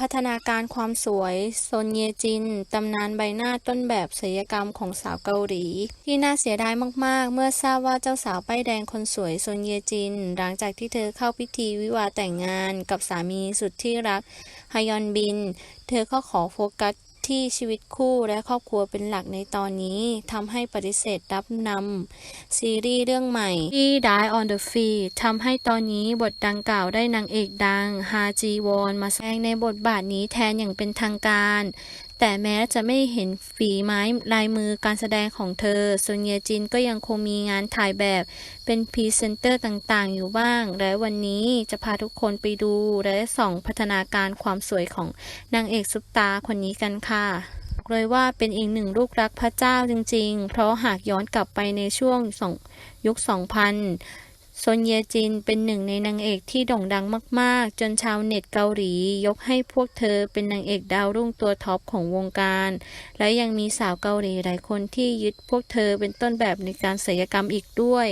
พัฒนาการความสวยโซนเยจิน ตำนานใบหน้าต้นแบบศิลปกรรมของสาวเกาหลี ที่น่าเสียดายมากๆ เมื่อทราบว่าเจ้าสาวป้ายแดงคนสวยโซนเยจิน หลังจากที่เธอเข้าพิธีวิวาแต่งงานกับสามีสุดที่รักฮยอนบิน เธอก็ขอโฟกัส ที่ชีวิตคู่และครอบครัวเป็นหลักในตอนนี้ทำให้ปฏิเสธรับนำซีรีส์เรื่องใหม่ที่ Die on the Field ทำให้ตอนนี้บทดังกล่าวได้นางเอกดังฮาจีวอนมาแสดงในบทบาทนี้แทนอย่างเป็นทางการ แต่แม้จะไม่เห็นฝีไม้ลายมือการแสดงของเธอซนเยจินก็ยังคงมีงานถ่ายแบบเป็นพรีเซนเตอร์ต่างๆ อยู่บ้าง และวันนี้จะพาทุกคนไปดูและส่องพัฒนาการความสวยของนางเอกซุปตาคนนี้กันค่ะเลยว่าเป็นอีกหนึ่งลูกรักพระเจ้าจริงๆ เพราะหากย้อนกลับไปในช่วงยุค 2000 ซนเยจินเป็นหนึ่งในนางเอกที่โด่งดังมากๆ จนชาวเน็ตเกาหลี ยกให้พวกเธอเป็นนางเอกดาวรุ่งตัวท็อปของวงการ และยังมีสาวเกาหลีหลายคนที่ยึดพวกเธอเป็นต้นแบบในการศัลยกรรมอีกด้วย